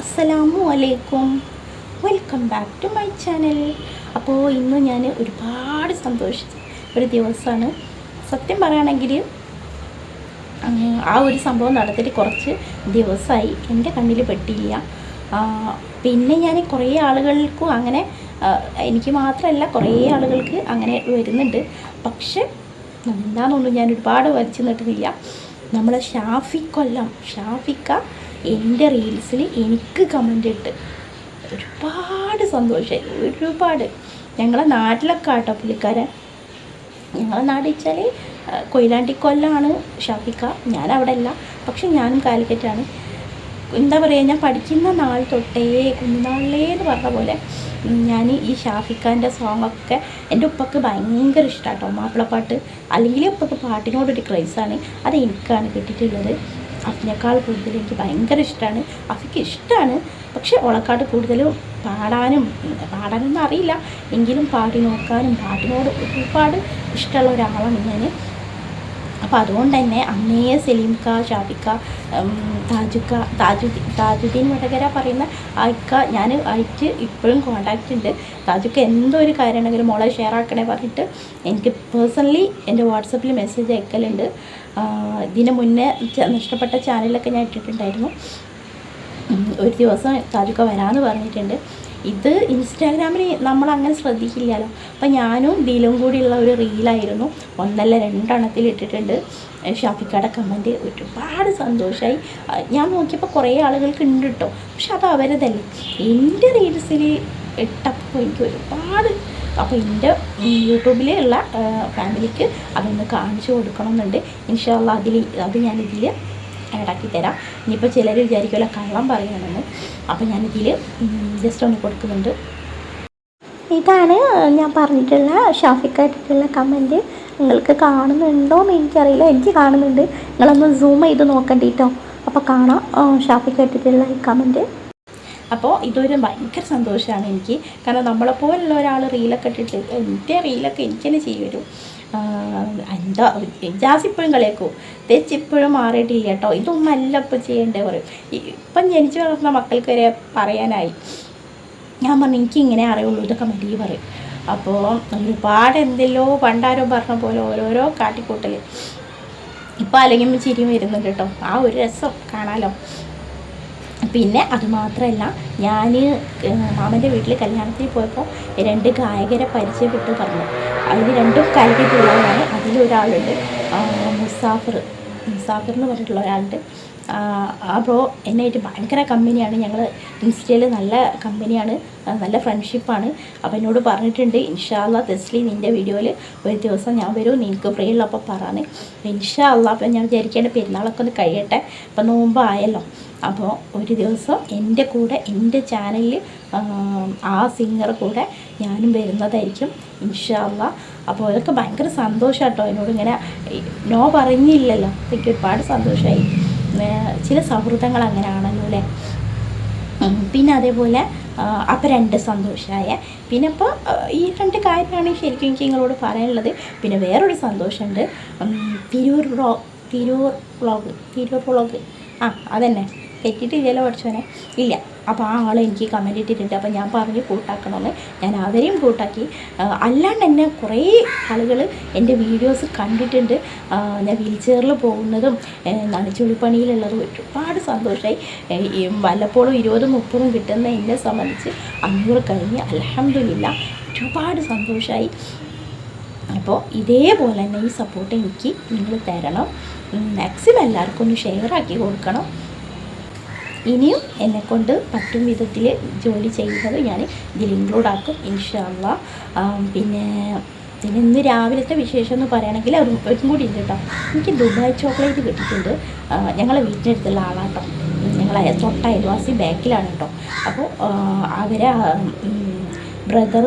അസ്സലാമു അലൈക്കും. Welcome back to my channel അപ്പോൾ ഇന്ന് ഞാൻ ഒരുപാട് സന്തോഷിച്ച ഒരു ദിവസമാണ്. സത്യം പറയുകയാണെങ്കിൽ ആ ഒരു സംഭവം നടത്തിയിട്ട് കുറച്ച് ദിവസമായി. എന്റെ കണ്ണിൽ പെട്ടില്ല. പിന്നെ ഞാൻ കുറേ ആളുകൾക്കും അങ്ങനെ എനിക്ക് മാത്രമല്ല കുറേ ആളുകൾക്ക് അങ്ങനെ വരുന്നുണ്ട്. പക്ഷെ എന്താണെന്നൊന്നും ഞാൻ ഒരുപാട് വലിച്ചു നീട്ടുന്നില്ല. നമ്മളെ ഷാഫി കൊല്ലം ഷാഫിക്ക എന്റെ റീൽസിൽ എനിക്ക് കമന്റ് ഇട്ട്. ഒരുപാട് സന്തോഷമായി ഒരുപാട്. ഞങ്ങളെ നാട്ടിലൊക്കെ ആട്ടോ പുള്ളിക്കാരൻ. ഞങ്ങളെ നാട് വെച്ചാൽ കൊയിലാണ്ടി കൊല്ലമാണ് ഷാഫിക്ക. ഞാൻ അവിടെ അല്ല പക്ഷെ ഞാനും കാലിക്കറ്റാണ്. എന്താ പറയുക ഞാൻ പഠിക്കുന്ന നാൾ തൊട്ടേ കുഞ്ഞുനാളിലേ എന്ന് പറഞ്ഞ പോലെ ഞാൻ ഈ ഷാഫിഖാന്റെ സോങ്ങൊക്കെ എന്റെ ഉപ്പക്ക് ഭയങ്കര ഇഷ്ടമാണ് കേട്ടോ മാപ്പിളപ്പാട്ട് അല്ലെങ്കിൽ ഉപ്പക്ക് പാട്ടിനോടൊരു ക്രൈസാണ് അത് എനിക്കാണ് കിട്ടിയിട്ടുള്ളത്. അതിനേക്കാൾ കൂടുതൽ എനിക്ക് ഭയങ്കര ഇഷ്ടമാണ് അഫിക്ക് ഇഷ്ടമാണ് പക്ഷേ ഓളക്കാട് കൂടുതലും പാടാനും പാടാനൊന്നും അറിയില്ല. എങ്കിലും പാടി നോക്കാനും പാട്ടിനോട് ഒരുപാട് ഇഷ്ടമുള്ള ഒരാളാണ് ഞാൻ അപ്പോൾ അതുകൊണ്ട് തന്നെ അന്നേ സലീംക്ക ഷാഫിക്ക താജുക്ക താജുദ്ദീൻ താജുദ്ദീൻ വടകര പറയുന്ന അയക്ക ഞാൻ ആയിട്ട് ഇപ്പോഴും കോണ്ടാക്റ്റ് ഉണ്ട്. താജുക്ക എന്തോ ഒരു കാര്യമാണെങ്കിലും മോളെ ഷെയർ ആക്കണേ പറഞ്ഞിട്ട് എനിക്ക് പേഴ്സണലി എന്റെ വാട്സപ്പിൽ മെസ്സേജ് അയക്കലുണ്ട്. ഇതിന് മുന്നേ നഷ്ടപ്പെട്ട ചാനലൊക്കെ ഞാൻ ഇട്ടിട്ടുണ്ടായിരുന്നു. ഒരു ദിവസം താജുക്ക വരാമെന്ന് പറഞ്ഞിട്ടുണ്ട്. ഇത് ഇൻസ്റ്റാഗ്രാമിൽ നമ്മൾ അങ്ങനെ ശ്രദ്ധിക്കില്ലല്ലോ. അപ്പം ഞാനും ദിലും കൂടിയുള്ള ഒരു റീലായിരുന്നു. ഒന്നല്ല രണ്ടെണ്ണത്തിൽ ഇട്ടിട്ടുണ്ട്. ഷാഫിക്കയുടെ കമന്റ് ഒരുപാട് സന്തോഷമായി ഞാൻ നോക്കിയപ്പോൾ കുറേ ആളുകൾക്ക് ഉണ്ട് കേട്ടോ പക്ഷെ അത് അവരതല്ലേ. എന്റെ റീൽസിൽ ഇട്ടപ്പോൾ എനിക്ക് ഒരുപാട് അപ്പോൾ എന്റെ യൂട്യൂബിലുള്ള ഫാമിലിക്ക് അതൊന്ന് കാണിച്ചു കൊടുക്കണമെന്നുണ്ട് ഇൻഷാല്ല അതിൽ അത് ഞാനിതിൽ ആഡാക്കി തരാം ഇനിയിപ്പോൾ ചിലർ വിചാരിക്കുമല്ലോ കള്ളം പറയണമെന്ന് അപ്പോൾ ഞാനിതിൽ ജസ്റ്റ് ഒന്ന് കൊടുക്കുന്നുണ്ട്. ഇതാണ് ഞാൻ പറഞ്ഞിട്ടുള്ള ഷാഫിക്കായിട്ടുള്ള കമന്റ് നിങ്ങൾക്ക് കാണുന്നുണ്ടോ എന്ന് എനിക്കറിയില്ല. എനിക്ക് കാണുന്നുണ്ട്. നിങ്ങളൊന്ന് സൂം ചെയ്ത് നോക്കണ്ടിട്ടോ അപ്പോൾ കാണാം ഷാഫിക്കായിട്ടുള്ള ഈ കമന്റ് അപ്പോൾ ഇതൊരു ഭയങ്കര സന്തോഷമാണ് എനിക്ക്. കാരണം നമ്മളെപ്പോലുള്ള ഒരാൾ റീലൊക്കെ ഇട്ടിട്ട് എന്റെ റീലൊക്കെ എനിക്ക് തന്നെ ചെയ്യും എന്താ ഇജാസ് ഇപ്പോഴും കളിയാക്കും തെച്ച് ഇപ്പോഴും മാറിയിട്ടില്ല കേട്ടോ ഇതൊന്നല്ല ഇപ്പം ചെയ്യേണ്ടത് പറയും. ഇപ്പം ജനിച്ചു വളർന്ന മക്കൾക്ക് വരെ പറയാനായി. ഞാൻ പറഞ്ഞു എനിക്ക് ഇങ്ങനെ അറിയുള്ളൂ. ഇതൊക്കെ മതി പറയും. അപ്പോൾ ഒരുപാട് എന്തെല്ലോ പണ്ടാരോ പറഞ്ഞ പോലെ ഓരോരോ കാട്ടിക്കൂട്ടൽ ഇപ്പോൾ അല്ലെങ്കിൽ ചിരി വരുന്നുണ്ട് കേട്ടോ ആ ഒരു രസം കാണാലോ. പിന്നെ അതുമാത്രമല്ല ഞാൻ മാമന്റെ വീട്ടിൽ കല്യാണത്തിൽ പോയപ്പോൾ രണ്ട് ഗായകരെ പരിചയപ്പെട്ട് പറഞ്ഞു. അതിൽ രണ്ടും കാലിക്കറ്റുള്ളവരാണ് അതിലൊരാളുണ്ട് മുസാഫർ. മുസാഫിർ എന്ന് പറഞ്ഞിട്ടുള്ള ഒരാളുണ്ട്. ആ, ബ്രോ എന്നായിട്ട് ഭയങ്കര കമ്പനിയാണ് ഞങ്ങൾ ഇൻസ്റ്റയിൽ നല്ല കമ്പനിയാണ് നല്ല ഫ്രണ്ട്ഷിപ്പാണ് അപ്പോൾ എന്നോട് പറഞ്ഞിട്ടുണ്ട് ഇൻഷാല്ല തെസ്ലി നിന്റെ വീഡിയോയിൽ ഒരു ദിവസം ഞാൻ വരും നിനക്ക് ഫ്രീ ഉള്ളപ്പോൾ പറയാന്ന് ഇൻഷാല്ല അപ്പം ഞാൻ വിചാരിക്കേണ്ട പെരുന്നാളൊക്കെ ഒന്ന് കഴിയട്ടെ. അപ്പം നോമ്പായല്ലോ. അപ്പോൾ ഒരു ദിവസം എന്റെ കൂടെ എന്റെ ചാനലിൽ ആ സിംഗർ കൂടെ ഞാനും വരുന്നതായിരിക്കും ഇൻഷാല്ല അപ്പോൾ അതൊക്കെ ഭയങ്കര സന്തോഷം കേട്ടോ എന്നോട് ഇങ്ങനെ നോ പറഞ്ഞില്ലല്ലോ. എനിക്ക് ഒരുപാട് സന്തോഷമായി ചില സൗഹൃദങ്ങൾ അങ്ങനെയാണല്ലോ അല്ലേ? ഉം, പിന്നെ അതേപോലെ അപ്പം രണ്ട് സന്തോഷമായ പിന്നെ ഇപ്പോൾ ഈ രണ്ട് കാര്യമാണ് ശരിക്കും എനിക്ക് നിങ്ങളോട് പറയാനുള്ളത്. പിന്നെ വേറൊരു സന്തോഷമുണ്ട്. തിരൂർ വ്ളോ തിരൂർ വ്ളോഗ് തിരൂർ വ്ളോഗ്. ആ അതന്നെ. തെറ്റിട്ടില്ലല്ലോ പഠിച്ചോനെ ഇല്ല. അപ്പോൾ ആ ആൾ എനിക്ക് കമന്റ് ഇട്ടിട്ടുണ്ട്. അപ്പോൾ ഞാൻ പറഞ്ഞ് കൂട്ടാക്കണമെന്ന് ഞാൻ അവരെയും കൂട്ടാക്കി. അല്ലാണ്ട് തന്നെ കുറേ ആളുകൾ എന്റെ വീഡിയോസ് കണ്ടിട്ടുണ്ട്. ഞാൻ വീൽ ചെയറിൽ പോകുന്നതും നനച്ചുളിപ്പണിയിലുള്ളതും ഒരുപാട് സന്തോഷമായി വല്ലപ്പോഴും ഇരുപതും മുപ്പതും കിട്ടുന്ന എന്നെ സംബന്ധിച്ച് അഞ്ഞൂറ് കഴിഞ്ഞ് അലഹമില്ല ഒരുപാട് സന്തോഷമായി അപ്പോൾ ഇതേപോലെ തന്നെ ഈ സപ്പോർട്ട് എനിക്ക് നിങ്ങൾ തരണം. മാക്സിമം എല്ലാവർക്കും ഒന്ന് ഷെയർ ആക്കി കൊടുക്കണം. ഇനിയും എന്നെക്കൊണ്ട് പറ്റും വിധത്തിൽ ജോലി ചെയ്യുന്നത് ഞാൻ ഇതിൽ ഇൻക്ലൂഡ് ആക്കും ഇൻഷാല്ല പിന്നെ പിന്നെ ഇന്ന് രാവിലത്തെ വിശേഷം എന്ന് പറയുകയാണെങ്കിൽ ഒരു കൂടി ഉണ്ട് കേട്ടോ. എനിക്ക് ദുബായ് ചോക്ലേറ്റ് കിട്ടിയിട്ടുണ്ട്. ഞങ്ങളെ വീട്ടിനടുത്തുള്ള ആളാട്ടോ. ഞങ്ങളെ തൊട്ട അയൽവാസി ബാക്കിലാണ് കേട്ടോ. അപ്പോൾ അവരെ ബ്രദർ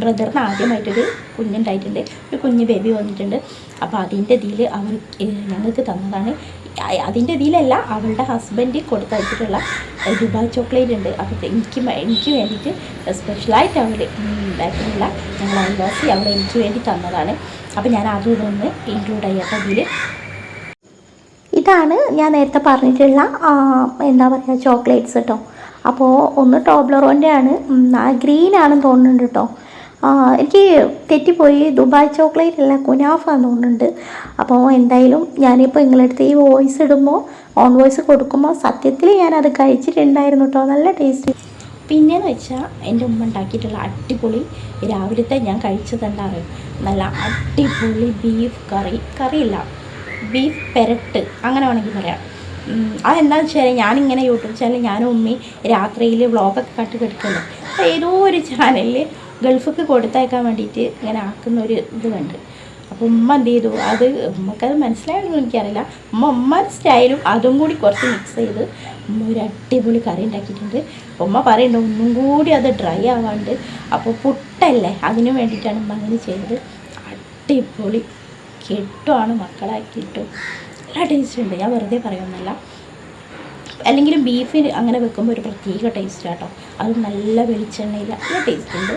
ബ്രദറിന് ആദ്യമായിട്ടൊരു കുഞ്ഞുണ്ടായിട്ടുണ്ട്. ഒരു കുഞ്ഞ് ബേബി വന്നിട്ടുണ്ട്. അപ്പോൾ അതിന്റെ ഇതിൽ അവർ ഞങ്ങൾക്ക് തന്നതാണ് അതിന്റെ ഇതിലല്ല അവളുടെ ഹസ്ബൻഡ് കൊടുത്തയച്ചിട്ടുള്ള ദുബായ് ചോക്ലേറ്റ് ഉണ്ട്. അപ്പോൾ എനിക്ക് എനിക്ക് വേണ്ടിയിട്ട് സ്പെഷ്യലായിട്ട് അവൾ ഉണ്ടാക്കിയിട്ടുള്ള ഞങ്ങൾ അയൽവാസി അവൾ എനിക്ക് വേണ്ടി തന്നതാണ്. അപ്പോൾ ഞാൻ അതും ഇതൊന്ന് ഇൻക്ലൂഡ് ചെയ്യാത്ത ഇതിൽ ഇതാണ് ഞാൻ നേരത്തെ പറഞ്ഞിട്ടുള്ള എന്താ പറയുക ചോക്ലേറ്റ്സ് കേട്ടോ അപ്പോൾ ഒന്ന് ടോബ്ലറോന്റെ ആണ് ഗ്രീൻ ആണെന്ന് തോന്നുന്നുണ്ട് കേട്ടോ എനിക്ക് തെറ്റിപ്പോയി. ദുബായ് ചോക്ലേറ്റ് അല്ല കുനാഫ എന്ന് തോന്നുന്നുണ്ട്. അപ്പോൾ എന്തായാലും ഞാനിപ്പോൾ നിങ്ങളടുത്ത് ഈ വോയിസ് ഇടുമ്പോൾ ഓൺ വോയിസ് കൊടുക്കുമ്പോൾ സത്യത്തിൽ ഞാനത് കഴിച്ചിട്ടുണ്ടായിരുന്നു കേട്ടോ നല്ല ടേസ്റ്റ്. പിന്നെയെന്ന് വെച്ചാൽ എന്റെ ഉമ്മ ഉണ്ടാക്കിയിട്ടുള്ള അടിപൊളി രാവിലത്തെ ഞാൻ കഴിച്ചതുണ്ടാകും നല്ല അടിപൊളി ബീഫ് കറി. കറിയില്ല ബീഫ് പെരട്ട് അങ്ങനെ വേണമെങ്കിൽ പറയാം. അതെന്താണെന്ന് വെച്ചാൽ ഞാനിങ്ങനെ യൂട്യൂബ് ചാനൽ ഞാനും ഉമ്മി രാത്രിയിൽ വ്ളോഗൊക്കെ കട്ട് കിടക്കുന്നുണ്ട് അപ്പോൾ ഏതോ ഒരു ചാനലിൽ ഗൾഫിക്ക് കൊടുത്തയക്കാൻ വേണ്ടിയിട്ട് ഇങ്ങനെ ആക്കുന്ന ഒരു ഇത് കണ്ട്. അപ്പോൾ ഉമ്മ എന്ത് ചെയ്തു? അത് ഉമ്മക്കത് മനസ്സിലായെന്ന് എനിക്കറിയില്ല. ഉമ്മ ഉമ്മ സ്റ്റൈലും അതും കൂടി കുറച്ച് മിക്സ് ചെയ്ത് ഉമ്മ ഒരു അടിപൊളി കറി ഉണ്ടാക്കിയിട്ടുണ്ട്. ഉമ്മ പറയുന്നുണ്ട് ഒന്നും കൂടി അത് ഡ്രൈ ആവാണ്ട്. അപ്പോൾ പുട്ടല്ലേ? അതിന് വേണ്ടിയിട്ടാണ് ഉമ്മ അങ്ങനെ ചെയ്തത്. അടിപൊളി. കെട്ടുമാണ് മക്കളാക്കിയിട്ടും. നല്ല ടേസ്റ്റ് ഉണ്ട്. ഞാൻ വെറുതെ പറയുന്നല്ല അല്ലെങ്കിലും ബീഫിന് അങ്ങനെ വെക്കുമ്പോൾ ഒരു പ്രത്യേക ടേസ്റ്റ് കേട്ടോ അത് നല്ല വെളിച്ചെണ്ണയിൽ നല്ല ടേസ്റ്റ് ഉണ്ട്.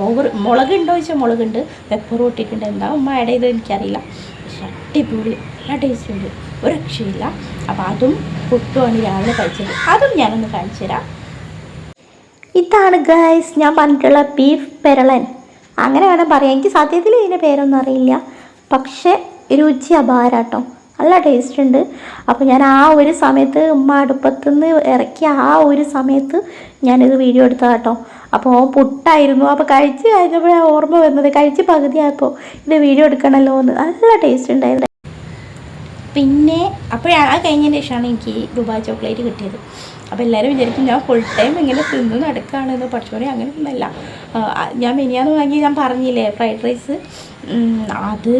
ഓവർ മുളകുണ്ടോ ചോദിച്ചാൽ മുളകുണ്ട്. പെപ്പർ കൂട്ടിയിട്ടുണ്ട്. എന്താ ഉമ്മ ആഡ് ചെയ്തത് എനിക്കറിയില്ല. പക്ഷെ അടിപൊളി നല്ല ടേസ്റ്റ് ഉണ്ട്. ഒരു രക്ഷയില്ല. അപ്പോൾ അതും പുട്ടുമാണ് രാവിലെ കഴിച്ചത്. അതും ഞാനൊന്ന് കാണിച്ചു തരാം. ഇതാണ് ഗൈസ് ഞാൻ പറഞ്ഞിട്ടുള്ള ബീഫ് പെരളൻ. അങ്ങനെ വേണം പറയാം എനിക്ക് സത്യത്തിൽ ഇതിന്റെ പേരൊന്നും അറിയില്ല. പക്ഷേ രുചി അപാരാട്ടോ. നല്ല ടേസ്റ്റ് ഉണ്ട്. അപ്പോൾ ഞാൻ ആ ഒരു സമയത്ത് ഉമ്മ അടുപ്പത്തുനിന്ന് ഇറക്കിയ ആ ഒരു സമയത്ത് ഞാനിത് വീഡിയോ എടുത്തത് കേട്ടോ അപ്പോൾ പുട്ടായിരുന്നു. അപ്പോൾ കഴിച്ച് കഴിഞ്ഞപ്പോഴാണ് ഓർമ്മ വന്നത്. കഴിച്ച് പകുതിയായപ്പോൾ ഇത് വീഡിയോ എടുക്കണമല്ലോ എന്ന്. നല്ല ടേസ്റ്റ് ഉണ്ടായിരുന്നു. പിന്നെ അപ്പോഴാണ് ആ കഴിഞ്ഞതിന് ശേഷമാണ് എനിക്ക് ദുബായ് ചോക്ലേറ്റ് കിട്ടിയത്. അപ്പോൾ എല്ലാവരും വിചാരിക്കും ഞാൻ ഫുൾ ടൈം ഇങ്ങനെ തിന്ന് നടക്കുകയാണെന്ന്. പഠിച്ചോടെ അങ്ങനെ ഒന്നല്ല ഞാൻ മിനിയാന്ന് വാങ്ങി ഞാൻ പറഞ്ഞില്ലേ ഫ്രൈഡ് റൈസ് അത്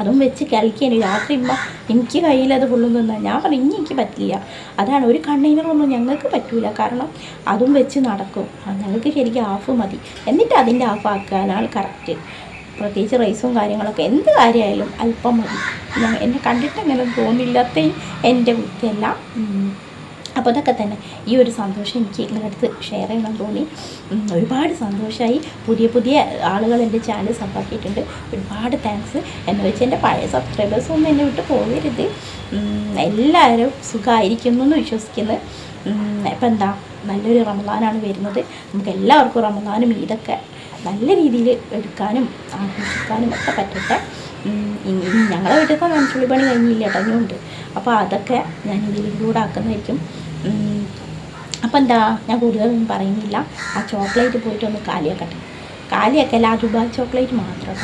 അതും വെച്ച് കളിക്കാനും രാത്രി ഇമ്മ എനിക്ക് കയ്യിലത് ഫുള്ളും തിന്നാൻ. ഞാൻ പറഞ്ഞു എനിക്ക് പറ്റില്ല. അതാണ് ഒരു കണ്ടെയ്നറൊന്നും ഞങ്ങൾക്ക് പറ്റില്ല കാരണം അതും വെച്ച് നടക്കും. ഞങ്ങൾക്ക് ശരിക്കും ഹാഫ് മതി. എന്നിട്ട് അതിന്റെ ഹാഫ് ആക്കാനാണ് കറക്റ്റ് പ്രത്യേകിച്ച് റൈസും കാര്യങ്ങളൊക്കെ എന്ത് കാര്യമായാലും അല്പം മതി. ഞാൻ എന്നെ കണ്ടിട്ട് അങ്ങനെ തോന്നില്ലാത്ത എന്റെ ഉം. അപ്പോൾ അതൊക്കെ തന്നെ ഈ ഒരു സന്തോഷം എനിക്ക് നിങ്ങളുടെ അടുത്ത് ഷെയർ ചെയ്യണം തോന്നി. ഒരുപാട് സന്തോഷമായി പുതിയ പുതിയ ആളുകൾ എന്റെ ചാനൽ സബ്ബാക്കിയിട്ടുണ്ട് ഒരുപാട് താങ്ക്സ് എന്ന് വെച്ച് എന്റെ പഴയ സബ്സ്ക്രൈബേഴ്സ് ഒന്നും എന്നെ വിട്ട് പോകരുത്. എല്ലാവരും സുഖമായിരിക്കുന്നു എന്ന് വിശ്വസിക്കുന്നു. ഇപ്പം എന്താ നല്ലൊരു റമദാനാണ് വരുന്നത്. നമുക്ക് എല്ലാവർക്കും റമദാനും ഈദൊക്കെ നല്ല രീതിയിൽ എടുക്കാനും ആഘോഷിക്കാനും ഒക്കെ പറ്റട്ടെ. ഞങ്ങളെ വീട്ടിലത്തെ നനച്ചുള്ളി പണി കഴിഞ്ഞില്ല കേട്ടോ അപ്പോൾ അതൊക്കെ ഞാൻ ഇതിലൂടെ ആക്കുന്നതായിരിക്കും. അപ്പോൾ എന്താ ഞാൻ കൂടുതലൊന്നും പറയുന്നില്ല. ആ ചോക്ലേറ്റ് പോയിട്ട് ഒന്ന് കാലിയാക്കട്ടെ. കാലിയാക്കല്ല ആ ദുബായ് ചോക്ലേറ്റ് മാത്രം.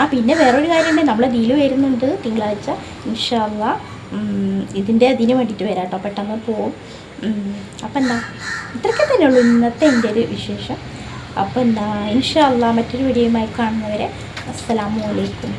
ആ പിന്നെ വേറൊരു കാര്യമുണ്ട്. നമ്മളെ ഡീൽ വരുന്നുണ്ട് തിങ്കളാഴ്ച. ഇൻഷാല്ല. ഇതിന്റെ അതിന് വേണ്ടിയിട്ട് വരാം കേട്ടോ. പെട്ടെന്ന് പോവും. അപ്പം എന്താ ഇത്രയൊക്കെ തന്നെ ഉള്ളൂ ഇന്നത്തെ എന്റെ ഒരു വിശേഷം. അപ്പോൾ എന്താ ഇൻഷാല്ല മറ്റൊരു വീഡിയോയുമായി കാണുന്നവരെ അസ്സലാമു അലൈക്കും.